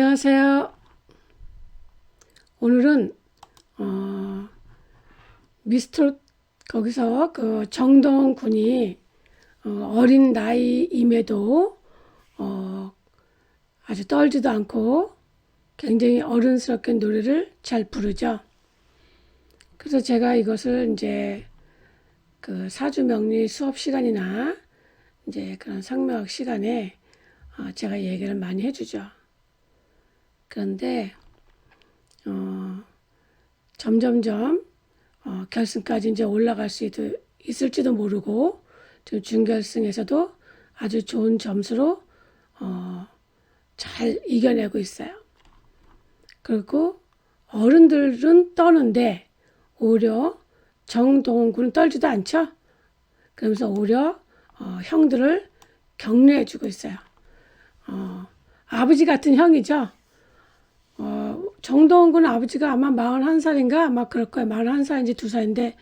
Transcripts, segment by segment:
안녕하세요. 오늘은 어, 미스터 거기서 그 정동 군이 어, 린 나이임에도 어, 아주 떨지도 않고 굉장히 어른스럽게 노래를 잘 부르죠. 그래서 제가 이것을 이제 그 사주 명리 수업 시간이나 이제 그런 상명학 시간에 어, 제가 얘기를 많이 해주죠. 그런데 어, 점점점 어, 결승까지 이제 올라갈 수 있, 있을지도 모르고 지금 준결승에서도 아주 좋은 점수로 어, 잘 이겨내고 있어요. 그리고 어른들은 떠는데 오히려 정동훈 군은 떨지도 않죠. 그러면서 오히려 어, 형들을 격려해주고 있어요. 어, 아버지 같은 형이죠. 어, 정동훈 군 아버지가 아마 41살인가 아마 그럴 거예요. 41살인지 2살인데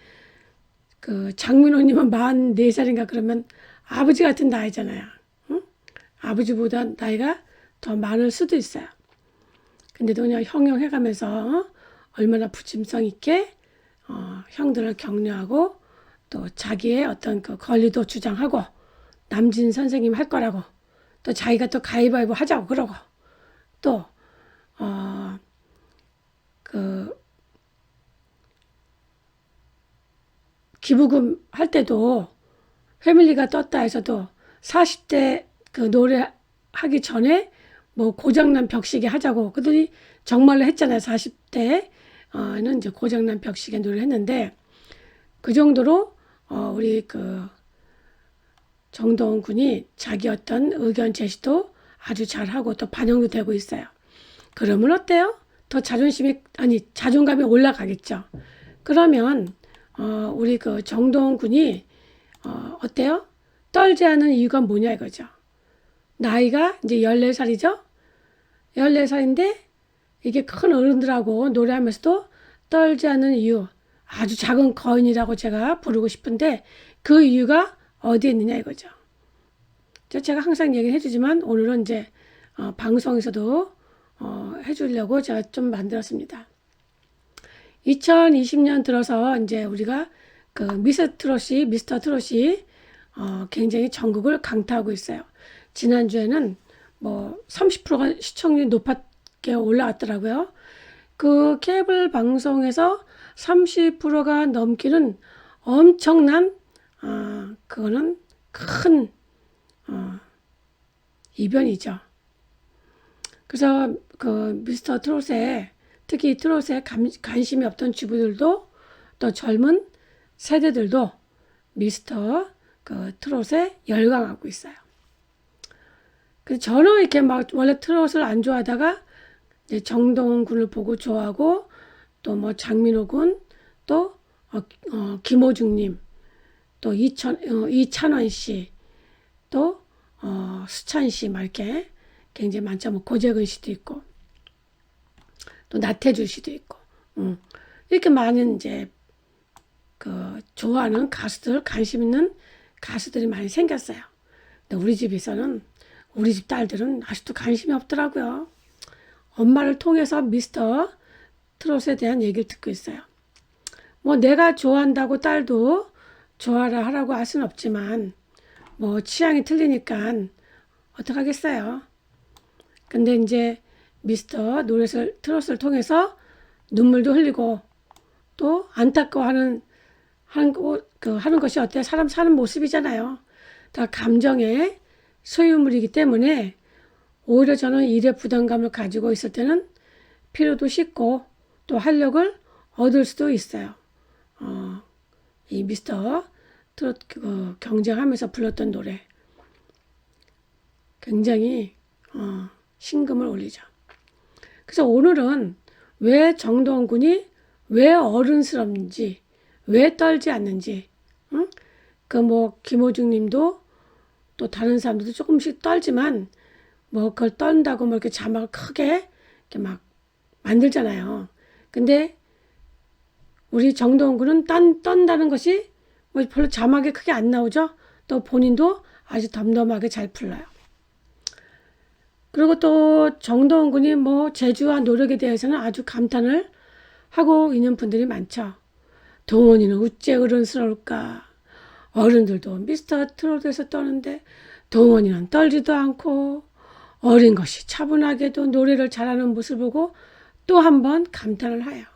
그 장민호님은 44살인가 그러면 아버지 같은 나이잖아요. 응? 아버지보다 나이가 더 많을 수도 있어요. 근데도 그냥 형용해가면서 어? 얼마나 부침성 있게 어, 형들을 격려하고 또 자기의 어떤 그 권리도 주장하고 남진 선생님 할 거라고 또 자기가 또 가위바위보 하자고 그러고 또 어, 그, 기부금 할 때도 패밀리가 떴다 해서도 40대 그 노래 하기 전에 뭐 고장난 벽시계 하자고 그러더니 정말로 했잖아요. 40대는 이제 고장난 벽시계 노래를 했는데 그 정도로 어, 우리 그 정동훈 군이 자기 어떤 의견 제시도 아주 잘하고 또 반영도 되고 있어요. 그러면 어때요? 더 자존심이 아니 자존감이 올라가겠죠. 그러면 어, 우리 그 정동훈 군이 어, 어때요? 떨지 않은 이유가 뭐냐 이거죠. 나이가 이제 14살이죠? 14살인데 이게 큰 어른들하고 노래하면서도 떨지 않은 이유 아주 작은 거인이라고 제가 부르고 싶은데 그 이유가 어디에 있느냐 이거죠. 제가 항상 얘기를 해주지만 오늘은 이제 어, 방송에서도 어, 해주려고 제가 좀 만들었습니다. 2020년 들어서 이제 우리가 그 미스 트롯이 미스터 트롯이 어, 굉장히 전국을 강타하고 있어요. 지난주에는 뭐 30%가 시청률이 높게 올라왔더라고요. 그 케이블 방송에서 30%가 넘기는 엄청난 어, 그거는 큰 어, 이변이죠. 그래서 그 미스터 트롯에 특히 트롯에 감, 관심이 없던 주부들도 또 젊은 세대들도 미스터 그 트롯에 열광하고 있어요. 그 저는 이렇게 막 원래 트롯을 안 좋아하다가 이제 정동훈 군을 보고 좋아하고 또 뭐 장민호 군, 또 어, 어, 김호중님, 또 이천 어, 이찬원 씨, 또 어, 수찬 씨, 막 이렇게 굉장히 많죠. 뭐 고재근 씨도 있고 또 나태주 씨도 있고 음. 이렇게 많은 이제 그 좋아하는 가수들 관심 있는 가수들이 많이 생겼어요. 근데 우리 집에서는 우리 집 딸들은 아직도 관심이 없더라고요. 엄마를 통해서 미스터 트롯에 대한 얘기를 듣고 있어요. 뭐 내가 좋아한다고 딸도 좋아라 하라고 할 수는 없지만 뭐 취향이 틀리니까 어떡하겠어요. 근데 이제 미스터 노래를 트롯을 통해서 눈물도 흘리고 또 안타까워하는 하는 그 하는 것이 어때 사람 사는 모습이잖아요. 다 감정의 소유물이기 때문에 오히려 저는 일에 부담감을 가지고 있을 때는 피로도 씻고 또 활력을 얻을 수도 있어요. 어, 이 미스터 트롯 그 경쟁하면서 불렀던 노래 굉장히 어, 신금을 올리죠. 그래서 오늘은 왜 정동원 군이 왜 어른스럽는지, 왜 떨지 않는지, 응? 그 뭐 김호중 님도 또 다른 사람들도 조금씩 떨지만 뭐 그걸 떤다고 뭐 이렇게 자막을 크게 이렇게 막 만들잖아요. 근데 우리 정동원 군은 딴, 떤다는 것이 뭐 별로 자막이 크게 안 나오죠. 또 본인도 아주 덤덤하게 잘 풀러요. 그리고 또 정동원 군이 뭐 재주와 노력에 대해서는 아주 감탄을 하고 있는 분들이 많죠. 동원이는 어째 어른스러울까? 어른들도 미스터 트롯에서 떠는데 동원이는 떨지도 않고 어린 것이 차분하게도 노래를 잘하는 모습을 보고 또 한 번 감탄을 해요.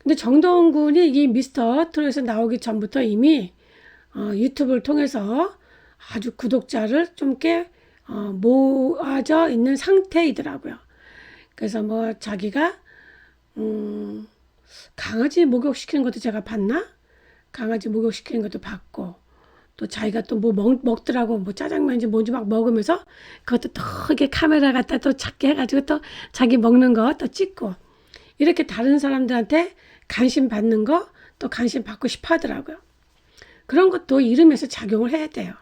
근데 정동원 군이 이 미스터 트롯에서 나오기 전부터 이미 어, 유튜브를 통해서 아주 구독자를 좀꽤 어, 모아져 있는 상태이더라고요. 그래서 뭐 자기가 음, 강아지 목욕시키는 것도 제가 봤나? 강아지 목욕시키는 것도 봤고 또 자기가 또 뭐 먹더라고 뭐 짜장면인지 뭔지 막 먹으면서 그것도 또 이렇게 카메라 갖다 또 찾게 해가지고 또 자기 먹는 거 또 찍고 이렇게 다른 사람들한테 관심 받는 거 또 관심 받고 싶어 하더라고요. 그런 것도 이름에서 작용을 해야 돼요.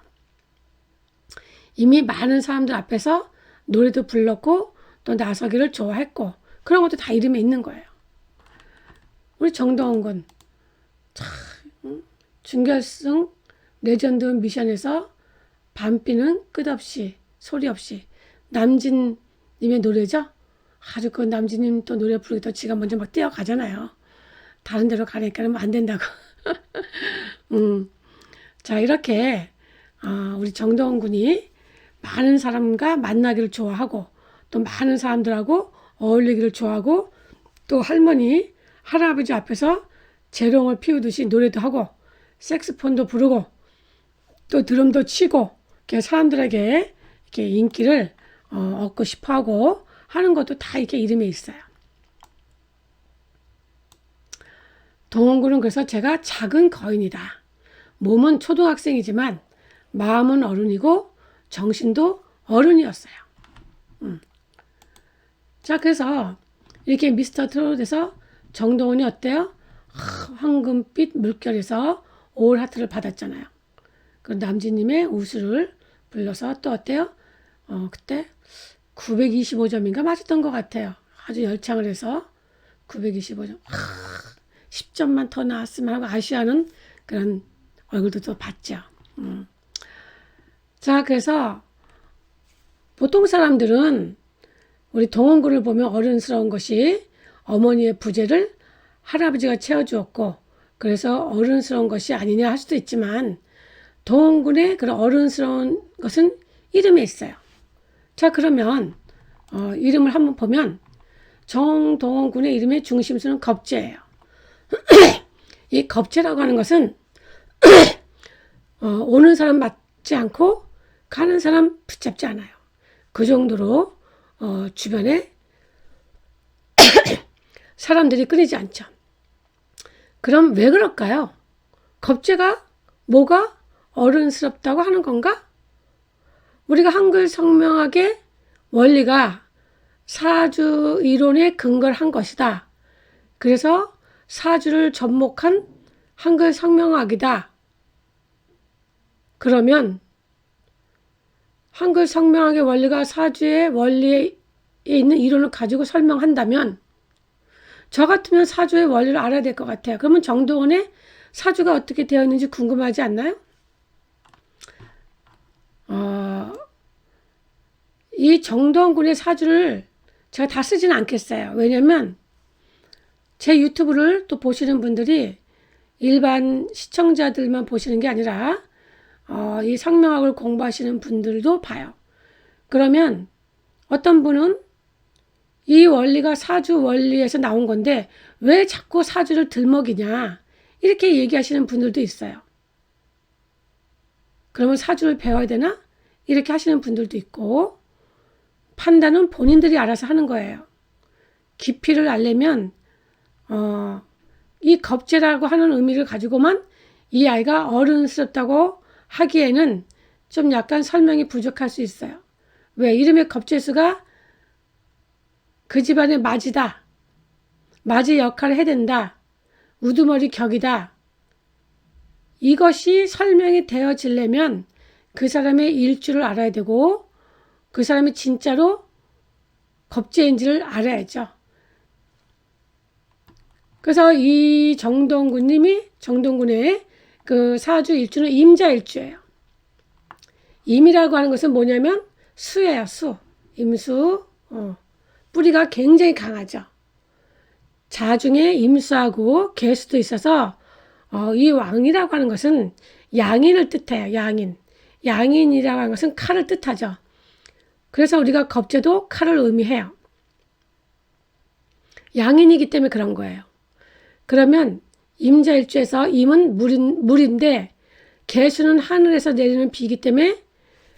이미 많은 사람들 앞에서 노래도 불렀고 또 나서기를 좋아했고 그런 것도 다 이름에 있는 거예요. 우리 정동원 군 참, 응? 준결승 레전드 미션에서 밤비는 끝없이 소리 없이 남진님의 노래죠. 아주 그 남진님 또 노래 부르기 또 지가 먼저 막 뛰어가잖아요. 다른 데로 가니까는 안 된다고. 음. 자, 이렇게, 어, 우리 정동원 군이 많은 사람과 만나기를 좋아하고, 또 많은 사람들하고 어울리기를 좋아하고, 또 할머니, 할아버지 앞에서 재롱을 피우듯이 노래도 하고, 색스폰도 부르고, 또 드럼도 치고, 이렇게 사람들에게 이렇게 인기를 어, 얻고 싶어 하고 하는 것도 다 이렇게 이름에 있어요. 동원군은 그래서 제가 작은 거인이다. 몸은 초등학생이지만 마음은 어른이고 정신도 어른이었어요. 음. 자, 그래서 이렇게 미스터 트롯에서 정동원이 어때요? 하, 황금빛 물결에서 올 하트를 받았잖아요. 그 남진님의 우수를 불러서 또 어때요? 어, 그때 925점인가 맞았던 것 같아요. 아주 열창을 해서 925점. 하, 10점만 더 나왔으면 하고 아쉬워하는 그런 얼굴도 또 봤죠. 음. 자, 그래서 보통 사람들은 우리 동원군을 보면 어른스러운 것이 어머니의 부재를 할아버지가 채워주었고, 그래서 어른스러운 것이 아니냐 할 수도 있지만, 동원군의 그런 어른스러운 것은 이름에 있어요. 자, 그러면, 어, 이름을 한번 보면, 정동원군의 이름의 중심수는 겁재예요. 이 겁재라고 하는 것은 어, 오는 사람 맞지 않고 가는 사람 붙잡지 않아요. 그 정도로 어, 주변에 사람들이 끊이지 않죠. 그럼 왜 그럴까요? 겁재가 뭐가 어른스럽다고 하는 건가? 우리가 한글 성명학의 원리가 사주 이론에 근거를 한 것이다. 그래서 사주를 접목한 한글 성명학이다. 그러면 한글 성명학의 원리가 사주의 원리에 있는 이론을 가지고 설명한다면 저 같으면 사주의 원리를 알아야 될 것 같아요. 그러면 정동원의 사주가 어떻게 되어 있는지 궁금하지 않나요? 어, 이 정동원 군의 사주를 제가 다 쓰지는 않겠어요. 왜냐면 제 유튜브를 또 보시는 분들이 일반 시청자들만 보시는 게 아니라 어, 이 성명학을 공부하시는 분들도 봐요. 그러면 어떤 분은 이 원리가 사주 원리에서 나온 건데 왜 자꾸 사주를 들먹이냐 이렇게 얘기하시는 분들도 있어요. 그러면 사주를 배워야 되나? 이렇게 하시는 분들도 있고 판단은 본인들이 알아서 하는 거예요. 깊이를 알려면 어, 이 겁재라고 하는 의미를 가지고만 이 아이가 어른스럽다고 하기에는 좀 약간 설명이 부족할 수 있어요. 왜? 이름의 겁재수가 그 집안의 맞이다. 맞이 역할을 해야 된다. 우두머리 격이다. 이것이 설명이 되어지려면 그 사람의 일주를 알아야 되고 그 사람이 진짜로 겁재인지를 알아야죠. 그래서 이 정동군님이 정동군의 그 사주 일주는 임자 일주예요. 임이라고 하는 것은 뭐냐면 수예요, 수. 임수. 어. 뿌리가 굉장히 강하죠. 자 중에 임수하고 개수도 있어서 어, 이 왕이라고 하는 것은 양인을 뜻해요. 양인. 양인이라고 하는 것은 칼을 뜻하죠. 그래서 우리가 겁제도 칼을 의미해요. 양인이기 때문에 그런 거예요. 그러면 임자일주에서 임은 물인, 물인데 개수는 하늘에서 내리는 비이기 때문에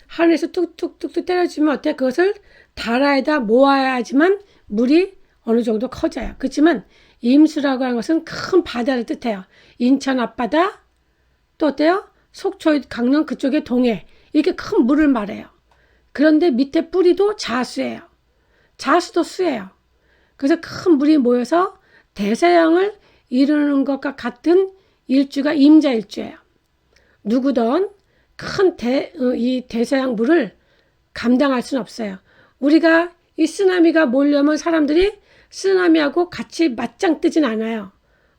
하늘에서 뚝뚝뚝뚝 때려주면 어때? 그것을 달아에다 모아야지만 물이 어느 정도 커져요. 그렇지만 임수라고 하는 것은 큰 바다를 뜻해요. 인천 앞바다 또 어때요? 속초 강릉 그쪽의 동해 이렇게 큰 물을 말해요. 그런데 밑에 뿌리도 자수예요. 자수도 수예요. 그래서 큰 물이 모여서 대서양을 이루는 것과 같은 일주가 임자일주예요. 누구든 큰 대, 어, 이 대서양 물을 감당할 수는 없어요. 우리가 이 쓰나미가 몰려오면 사람들이 쓰나미하고 같이 맞짱 뜨진 않아요.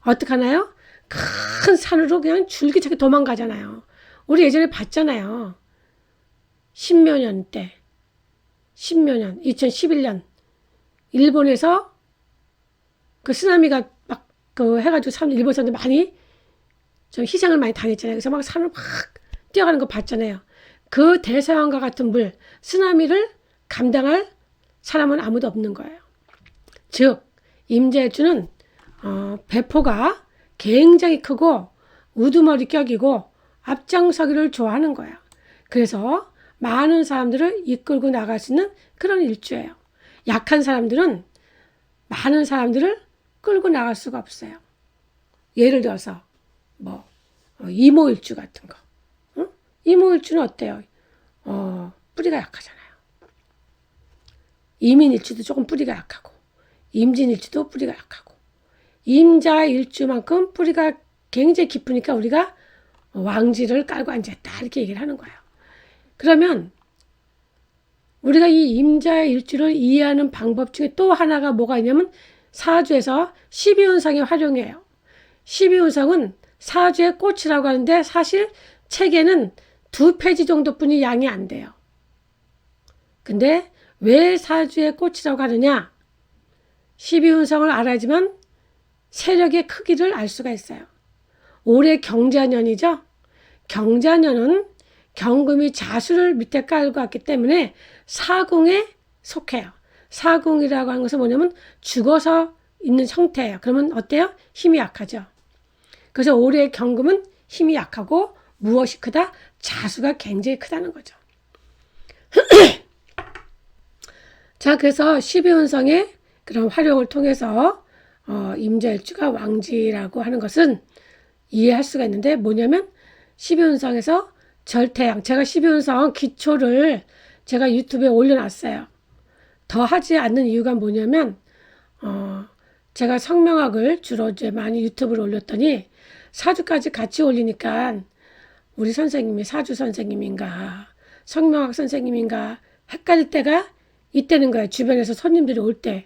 어떡하나요? 큰 산으로 그냥 줄기차게 도망가잖아요. 우리 예전에 봤잖아요. 십몇 년 때. 십몇 년, 2011년. 일본에서 그 쓰나미가 막 그 해가지고 사람 일본 사람들 많이 좀 희생을 많이 당했잖아요. 그래서 막 산을 막 뛰어가는 거 봤잖아요. 그 대서양과 같은 물, 쓰나미를 감당할 사람은 아무도 없는 거예요. 즉, 임재주는 어, 배포가 굉장히 크고 우두머리 격이고 앞장서기를 좋아하는 거예요. 그래서 많은 사람들을 이끌고 나갈 수 있는 그런 일주예요. 약한 사람들은 많은 사람들을 끌고 나갈 수가 없어요. 예를 들어서 뭐 어, 이모일주 같은 거. 응? 이모일주는 어때요? 어, 뿌리가 약하잖아요. 이민일주도 조금 뿌리가 약하고 임진일주도 뿌리가 약하고 임자일주만큼 뿌리가 굉장히 깊으니까 우리가 왕지를 깔고 앉았다 이렇게 얘기를 하는 거예요. 그러면 우리가 이 임자의 일주를 이해하는 방법 중에 또 하나가 뭐가 있냐면 사주에서 12운성의 활용이에요. 12운성은 사주의 꽃이라고 하는데 사실 책에는 두 페이지 정도뿐이 양이 안 돼요. 근데 왜 사주의 꽃이라고 하느냐? 12운성을 알아야지만 세력의 크기를 알 수가 있어요. 올해 경자년이죠? 경자년은 경금이 자수를 밑에 깔고 왔기 때문에 사궁에 속해요. 사궁이라고 하는 것은 뭐냐면 죽어서 있는 형태예요. 그러면 어때요? 힘이 약하죠. 그래서 올해의 경금은 힘이 약하고 무엇이 크다? 자수가 굉장히 크다는 거죠. 자, 그래서 12운성의 그런 활용을 통해서 어, 임자일주가 왕지라고 하는 것은 이해할 수가 있는데 뭐냐면 12운성에서 절태양 제가 12운성 기초를 제가 유튜브에 올려놨어요. 더 하지 않는 이유가 뭐냐면 어, 제가 성명학을 주로 이제 많이 유튜브를 올렸더니 사주까지 같이 올리니까 우리 선생님이 사주 선생님인가 성명학 선생님인가 헷갈릴 때가 있다는 거예요. 주변에서 손님들이 올 때.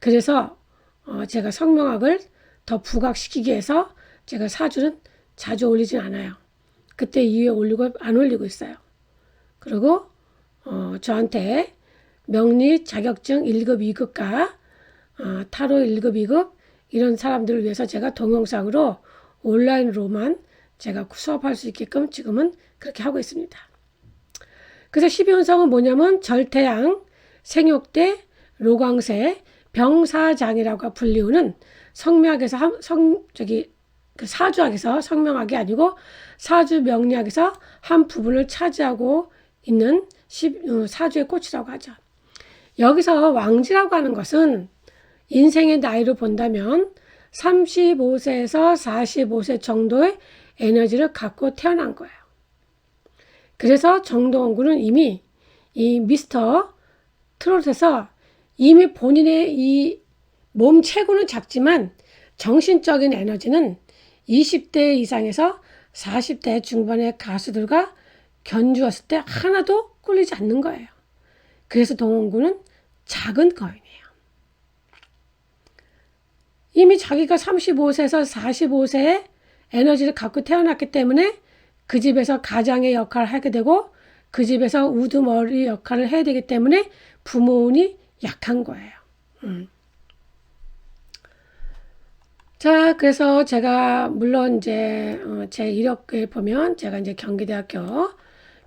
그래서 어, 제가 성명학을 더 부각시키기 위해서 제가 사주는 자주 올리진 않아요. 그때 이후에 올리고 안 올리고 있어요. 그리고 어, 저한테 명리 자격증 1급, 2급과 어, 타로 1급, 2급 이런 사람들을 위해서 제가 동영상으로 온라인으로만 제가 수업할 수 있게끔 지금은 그렇게 하고 있습니다. 그래서 12운성은 뭐냐면 절태양, 생육대, 로광세, 병사장이라고 불리우는 성명학에서 한, 성 저기 그 사주학에서 성명학이 아니고 사주 명리학에서 한 부분을 차지하고 있는 십, 어, 사주의 꽃이라고 하죠. 여기서 왕지라고 하는 것은 인생의 나이로 본다면 35세에서 45세 정도의 에너지를 갖고 태어난 거예요. 그래서 정동원 군은 이미 이 미스터 트롯에서 이미 본인의 이 몸 체구는 작지만 정신적인 에너지는 20대 이상에서 40대 중반의 가수들과 견주었을 때 하나도 꿀리지 않는 거예요. 그래서 동원군은 작은 거인이에요. 이미 자기가 35세에서 45세의 에너지를 갖고 태어났기 때문에 그 집에서 가장의 역할을 하게 되고 그 집에서 우두머리 역할을 해야 되기 때문에 부모운이 약한 거예요. 음. 자, 그래서 제가 물론 이제 어, 제 이력을 보면 제가 이제 경기대학교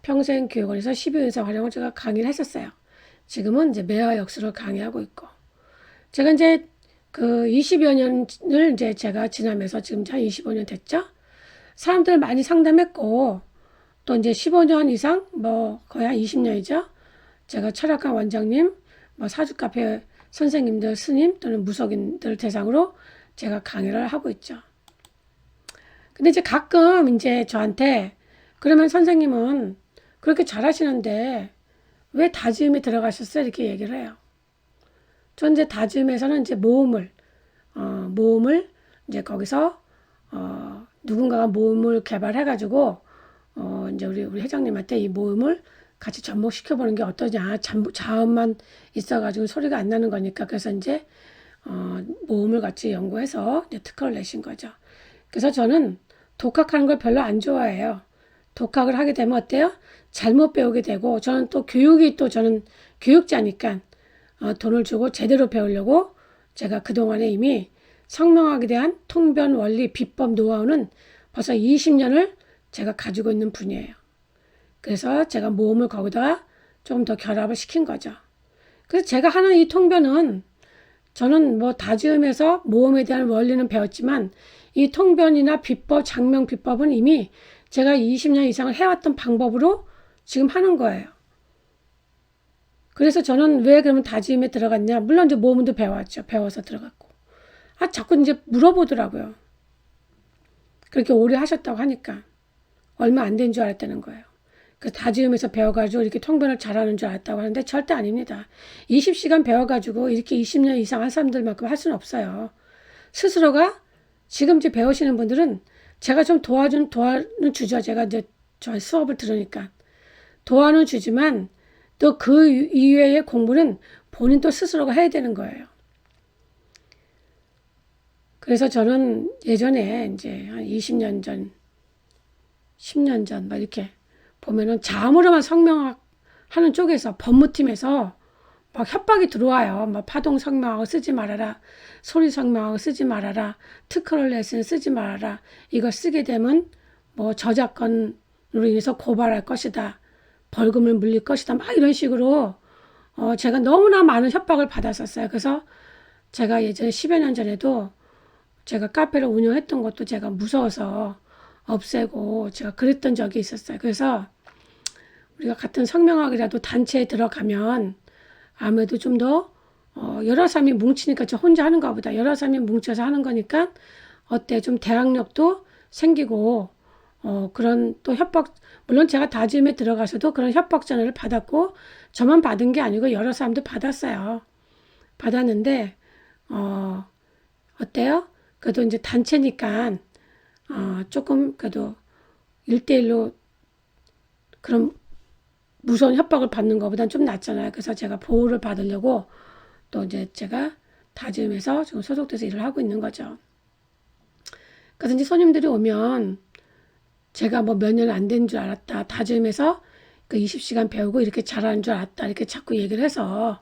평생교육원에서 12연사 활용을 제가 강의를 했었어요. 지금은 이제 매화 역수를 강의하고 있고 제가 이제 그 20여 년을 이제 제가 지나면서 지금 한 25년 됐죠. 사람들 많이 상담했고 또 이제 15년 이상 뭐 거의 한 20년이죠. 제가 철학관 원장님, 뭐 사주 카페 선생님들, 스님 또는 무속인들 대상으로 제가 강의를 하고 있죠. 근데 이제 가끔 이제 저한테 그러면 선생님은 그렇게 잘하시는데 왜 다지음에 들어가셨어요? 이렇게 얘기를 해요. 전 이제 다지음에서는 이제 모음을 어, 모음을 이제 거기서 어, 누군가가 모음을 개발해가지고 어, 이제 우리 우리 회장님한테 이 모음을 같이 접목시켜 보는 게 어떠냐. 잠- 자음만 있어가지고 소리가 안 나는 거니까 그래서 이제 어, 모음을 같이 연구해서 이제 특허를 내신 거죠. 그래서 저는 독학하는 걸 별로 안 좋아해요. 독학을 하게 되면 어때요? 잘못 배우게 되고 저는 또 교육이 또 저는 교육자니까 어, 돈을 주고 제대로 배우려고 제가 그동안에 이미 성명학에 대한 통변 원리 비법 노하우는 벌써 20년을 제가 가지고 있는 분이에요. 그래서 제가 모음을 거기다가 조금 더 결합을 시킨 거죠. 그래서 제가 하는 이 통변은 저는 뭐 다지음에서 모음에 대한 원리는 배웠지만 이 통변이나 비법, 장명 비법은 이미 제가 20년 이상을 해왔던 방법으로 지금 하는 거예요. 그래서 저는 왜 그러면 다지음에 들어갔냐? 물론 이제 모음도 배웠죠. 배워서 들어갔고. 아, 자꾸 이제 물어보더라고요. 그렇게 오래 하셨다고 하니까. 얼마 안 된 줄 알았다는 거예요. 그 다지음에서 배워가지고 이렇게 통변을 잘하는 줄 알았다고 하는데 절대 아닙니다. 20시간 배워가지고 이렇게 20년 이상 한 사람들만큼 할 수는 없어요. 스스로가 지금 이제 배우시는 분들은 제가 좀 도와준, 도와는 주죠. 제가 이제 저 수업을 들으니까. 도와는 주지만 또 그 이외의 공부는 본인 또 스스로가 해야 되는 거예요. 그래서 저는 예전에 이제 한 20년 전, 10년 전, 막 이렇게 보면은 자음으로만 성명학 하는 쪽에서 법무팀에서 막 협박이 들어와요. 막 파동 성명하고 쓰지 말아라. 소리 성명하고 쓰지 말아라. 특허를 냈으니 쓰지 말아라. 이거 쓰게 되면 뭐 저작권으로 인해서 고발할 것이다. 벌금을 물릴 것이다. 막 이런 식으로 어 제가 너무나 많은 협박을 받았었어요. 그래서 제가 예전에 10여 년 전에도 제가 카페를 운영했던 것도 제가 무서워서 없애고 제가 그랬던 적이 있었어요. 그래서 우리가 같은 성명학이라도 단체에 들어가면 아무래도 좀더 어, 여러 사람이 뭉치니까 저 혼자 하는 것보다 여러 사람이 뭉쳐서 하는 거니까 어때 좀 대학력도 생기고 어, 그런 또 협박 물론 제가 다짐에 들어가서도 그런 협박 전화를 받았고 저만 받은 게 아니고 여러 사람도 받았어요. 받았는데 어, 어때요? 그래도 이제 단체니까 어, 조금 그래도 일대일로 그런 무서운 협박을 받는 것보다는 좀 낫잖아요. 그래서 제가 보호를 받으려고 또 이제 제가 다짐해서 지금 소속돼서 일을 하고 있는 거죠. 그래서 이제 손님들이 오면 제가 뭐 몇 년 안 된 줄 알았다. 다짐해서 그 20시간 배우고 이렇게 잘하는 줄 알았다. 이렇게 자꾸 얘기를 해서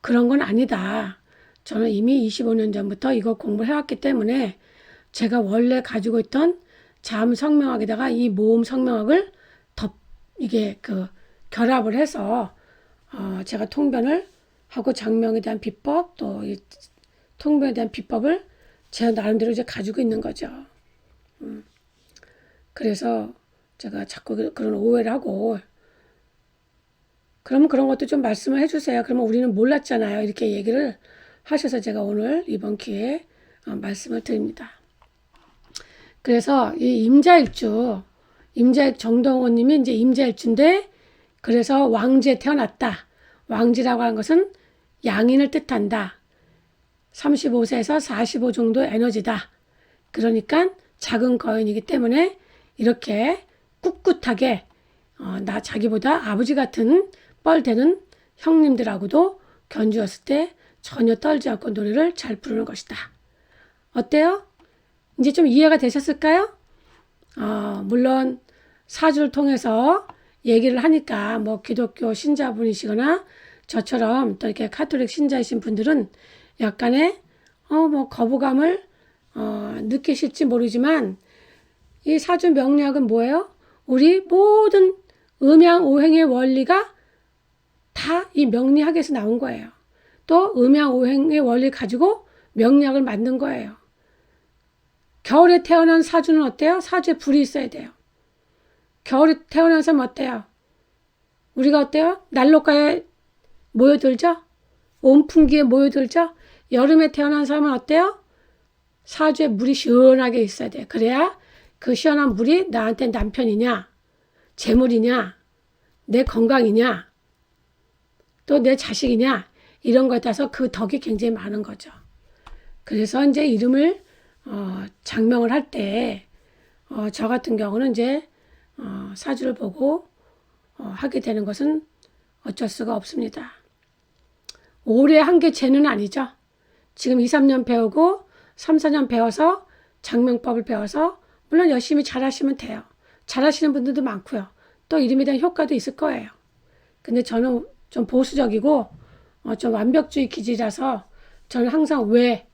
그런 건 아니다. 저는 이미 25년 전부터 이거 공부를 해왔기 때문에 제가 원래 가지고 있던 잠 성명학에다가 이 모음 성명학을 덮 이게 그 결합을 해서 어 제가 통변을 하고 장명에 대한 비법 또이 통변에 대한 비법을 제 나름대로 이제 가지고 있는 거죠. 음. 그래서 제가 자꾸 그- 그런 오해를 하고 그러면 그런 것도 좀 말씀을 해주세요. 그러면 우리는 몰랐잖아요. 이렇게 얘기를 하셔서 제가 오늘 이번 기회에 어, 말씀을 드립니다. 그래서 이 임자일주, 임자 정동원님이 이제 임자일주인데 그래서 왕지에 태어났다. 왕지라고 하는 것은 양인을 뜻한다. 35세에서 45 정도 에너지다. 그러니까 작은 거인이기 때문에 이렇게 꿋꿋하게 어, 나 자기보다 아버지 같은 뻘되는 형님들하고도 견주었을 때 전혀 떨지 않고 노래를 잘 부르는 것이다. 어때요? 이제 좀 이해가 되셨을까요? 어, 물론 사주를 통해서 얘기를 하니까 뭐 기독교 신자분이시거나 저처럼 또 이렇게 카톨릭 신자이신 분들은 약간의 어 뭐 거부감을 어 느끼실지 모르지만 이 사주 명리학은 뭐예요? 우리 모든 음양 오행의 원리가 다 이 명리학에서 나온 거예요. 또 음양 오행의 원리 가지고 명리학을 만든 거예요. 겨울에 태어난 사주는 어때요? 사주에 불이 있어야 돼요. 겨울에 태어난 사람 어때요? 우리가 어때요? 난로가에 모여들죠? 온풍기에 모여들죠? 여름에 태어난 사람은 어때요? 사주에 물이 시원하게 있어야 돼. 그래야 그 시원한 물이 나한테 남편이냐, 재물이냐, 내 건강이냐, 또 내 자식이냐, 이런 거에 따라서 그 덕이 굉장히 많은 거죠. 그래서 이제 이름을 어, 장명을 할 때, 어, 저 같은 경우는 이제 어, 사주를 보고 어, 하게 되는 것은 어쩔 수가 없습니다. 오래 한 게 죄는 아니죠. 지금 2, 3년 배우고 3, 4년 배워서 장명법을 배워서 물론 열심히 잘하시면 돼요. 잘하시는 분들도 많고요. 또 이름에 대한 효과도 있을 거예요. 근데 저는 좀 보수적이고 어, 좀 완벽주의 기질이라서 저는 항상 왜,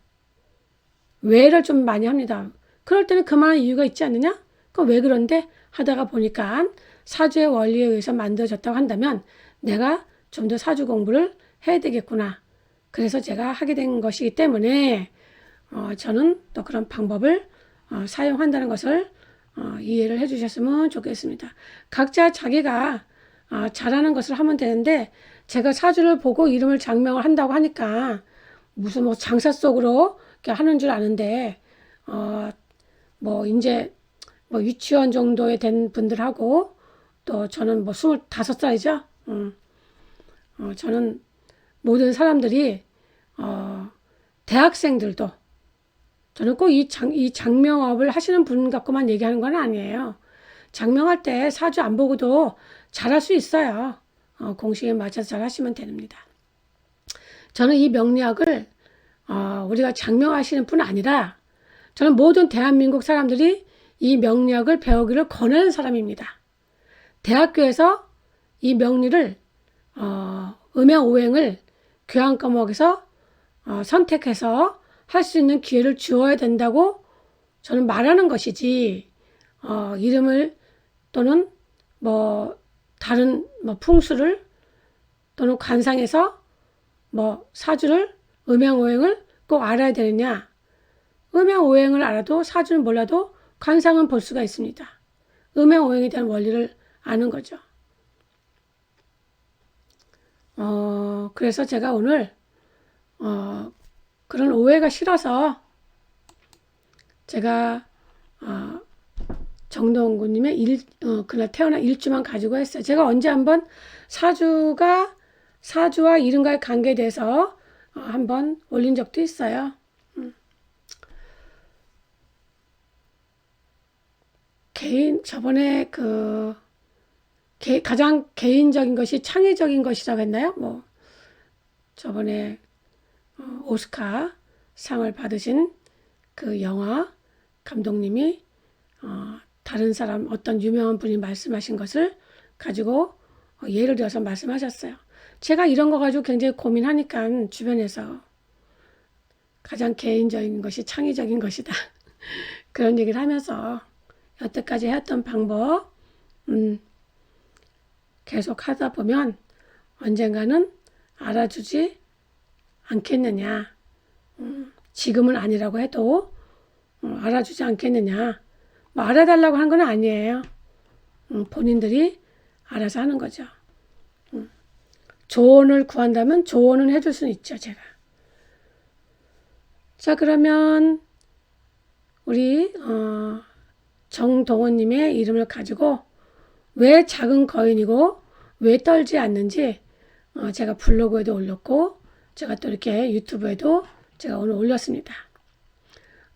왜를 좀 많이 합니다. 그럴 때는 그만한 이유가 있지 않느냐? 그럼 왜 그런데 하다가 보니까 사주의 원리에 의해서 만들어졌다고 한다면 내가 좀 더 사주 공부를 해야 되겠구나. 그래서 제가 하게 된 것이기 때문에 어, 저는 또 그런 방법을 어, 사용한다는 것을 어, 이해를 해주셨으면 좋겠습니다. 각자 자기가 어, 잘하는 것을 하면 되는데 제가 사주를 보고 이름을 장명을 한다고 하니까 무슨 뭐 장사 속으로 하는 줄 아는데 어, 뭐 이제 뭐 유치원 정도에 된 분들하고 또 저는 뭐 스물다섯 살이죠. 음. 어, 저는 모든 사람들이 어, 대학생들도 저는 꼭 이 장, 이 장명업을 하시는 분 갖고만 얘기하는 건 아니에요. 장명할 때 사주 안 보고도 잘할 수 있어요. 어, 공식에 맞춰서 잘 하시면 됩니다. 저는 이 명리학을 어, 우리가 장명하시는 분 아니라 저는 모든 대한민국 사람들이 이 명리학을 배우기를 권하는 사람입니다. 대학교에서 이 명리를 어, 음양 오행을 교양 과목에서 어, 선택해서 할 수 있는 기회를 주어야 된다고 저는 말하는 것이지 어, 이름을 또는 뭐 다른 뭐 풍수를 또는 관상에서 뭐 사주를 음양 오행을 꼭 알아야 되느냐? 음양 오행을 알아도 사주는 몰라도 관상은 볼 수가 있습니다. 음양 오행에 대한 원리를 아는 거죠. 어, 그래서 제가 오늘 어, 그런 오해가 싫어서 제가 어, 정동구님의 일, 어, 그날 태어난 일주만 가지고 했어요. 제가 언제 한번 사주가 사주와 이름과의 관계에 대해서 어, 한번 올린 적도 있어요. 음. 개인 저번에 그 개, 가장 개인적인 것이 창의적인 것이라고 했나요? 뭐 저번에 어, 오스카 상을 받으신 그 영화 감독님이 어, 다른 사람 어떤 유명한 분이 말씀하신 것을 가지고 어, 예를 들어서 말씀하셨어요. 제가 이런 거 가지고 굉장히 고민하니까 주변에서 가장 개인적인 것이 창의적인 것이다. 그런 얘기를 하면서 여태까지 해왔던 방법, 음, 계속 하다 보면 언젠가는 알아주지 않겠느냐. 음, 지금은 아니라고 해도 음, 알아주지 않겠느냐. 뭐 알아달라고 한 건 아니에요. 음, 본인들이 알아서 하는 거죠. 음, 조언을 구한다면 조언은 해줄 수는 있죠, 제가. 자, 그러면 우리 어, 정동원님의 이름을 가지고 왜 작은 거인이고 왜 떨지 않는지 어, 제가 블로그에도 올렸고 제가 또 이렇게 유튜브에도 제가 오늘 올렸습니다.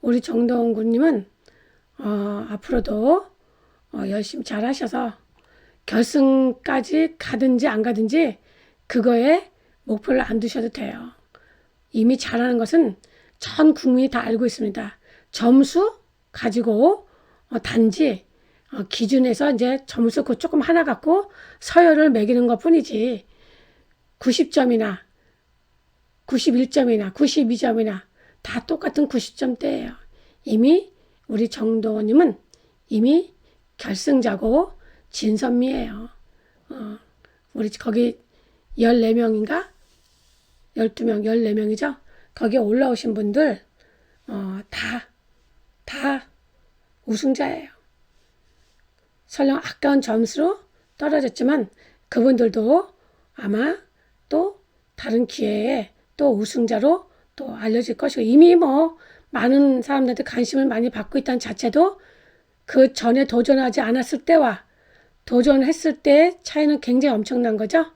우리 정동원 군님은 어, 앞으로도 어, 열심히 잘 하셔서 결승까지 가든지 안 가든지 그거에 목표를 안 두셔도 돼요. 이미 잘하는 것은 전 국민이 다 알고 있습니다. 점수 가지고 어, 단지 어, 기준에서 이제 점수 그 조금 하나 갖고 서열을 매기는 것 뿐이지 90점이나 91점이나 92점이나 다 똑같은 90점대예요. 이미 우리 정도원님은 이미 결승자고 진선미예요. 어, 우리 거기 14명인가? 12명, 14명이죠? 거기에 올라오신 분들 어, 다, 다 우승자예요. 설령 아까운 점수로 떨어졌지만 그분들도 아마 또 다른 기회에 또 우승자로 또 알려질 것이고 이미 뭐 많은 사람들한테 관심을 많이 받고 있다는 자체도 그 전에 도전하지 않았을 때와 도전했을 때 차이는 굉장히 엄청난 거죠.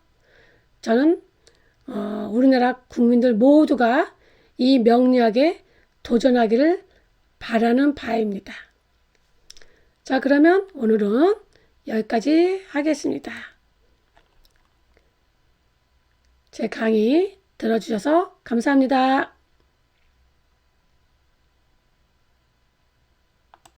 저는 어, 우리나라 국민들 모두가 이 명리학에 도전하기를 바라는 바입니다. 자, 그러면 오늘은 여기까지 하겠습니다. 제 강의 들어주셔서 감사합니다.